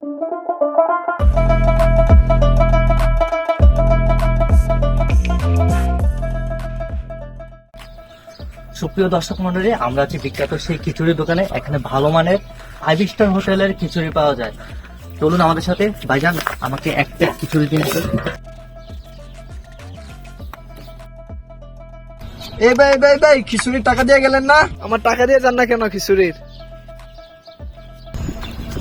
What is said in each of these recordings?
সুপ্রিয় দর্শক মন্ডলী আমরা আছি বিখ্যাত সেই খিচুড়ি দোকানে। এখানে ভালো মানের ফাইভ স্টার হোটেলের খিচুড়ি পাওয়া যায়। চলুন আমাদের সাথে ভাইজান আমাকে এক প্লেট খিচুড়ি দিন। তো। এই ভাই ভাই ভাই খিচুড়ির টাকা দিয়ে গেলেন না? আমার টাকা দিয়ে যান না কেন খিচুড়ির?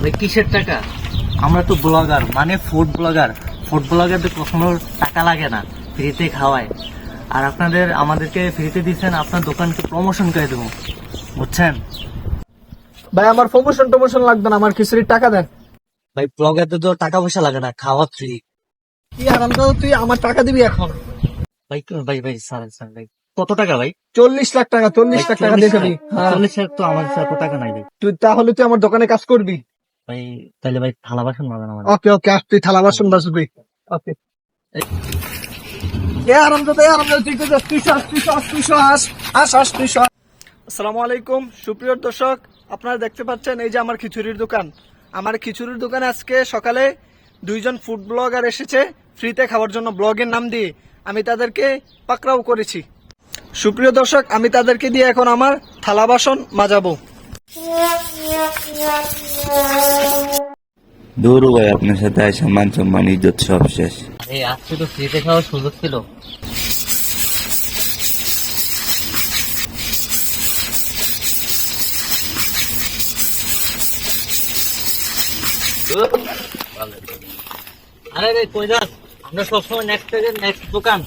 ভাই কিসের টাকা? আমরা তো ব্লগার মানে ফুড ব্লগার ফুড ব্লগারদের কখনো টাকা লাগে না ফ্রিতে খাওয়ায়। আর আপনাদের আমাদেরকে ফ্রিতে দিচ্ছেন আপনার দোকানকে প্রমোশন করে দেবো। বুঝছেন? ভাই আমার প্রমোশন টমোশন লাগবে না আমার খিচুড়ির টাকা দেন। ভাই ব্লগারদের তো টাকা পয়সা লাগে না খাওয়া ফ্রি কি আরাম দাও তুই আমার টাকা দিবি এখন। ভাই ভাই ভাই স্যার স্যার ভাই কত টাকা ভাই? চল্লিশ লাখ টাকা চল্লিশ লাখ টাকা দিয়ে হ্যাঁ। চল্লিশ লাখ তো আমার কাছে এত টাকা নাই ভাই। তুই তাহলে তুই আমার দোকানে কাজ করবি? ভাই তাহলে ভাই থালা বাসন মাবেন আমার ওকে ওকে আস তুই থালা বাসন বাসবি ওকে। আসসালামু আলাইকুম সুপ্রিয় দর্শক আপনারা দেখতে পাচ্ছেন এই যে আমার খিচুড়ির দোকান। আমার খিচুড়ির দোকানে আজকে সকালে দুইজন ফুড ব্লগার এসেছে ফ্রিতে খাওয়ার জন্য ব্লগের নাম দিয়ে। আমি তাদেরকে পাকড়াও করেছি। সুপ্রিয় দর্শক আমি তাদেরকে দিয়ে এখন আমার থালা বাসন মাজাবো। ভাই আপনার সাথে আসা মান সম্মান, ইজ্জত সব শেষ। আরে আজকে তো ফ্রিতে খাওয়ার সুযোগ ছিল। আরে রে, কই যাস? আমরা সবসময় নেক্সট নেক্সট দোকান।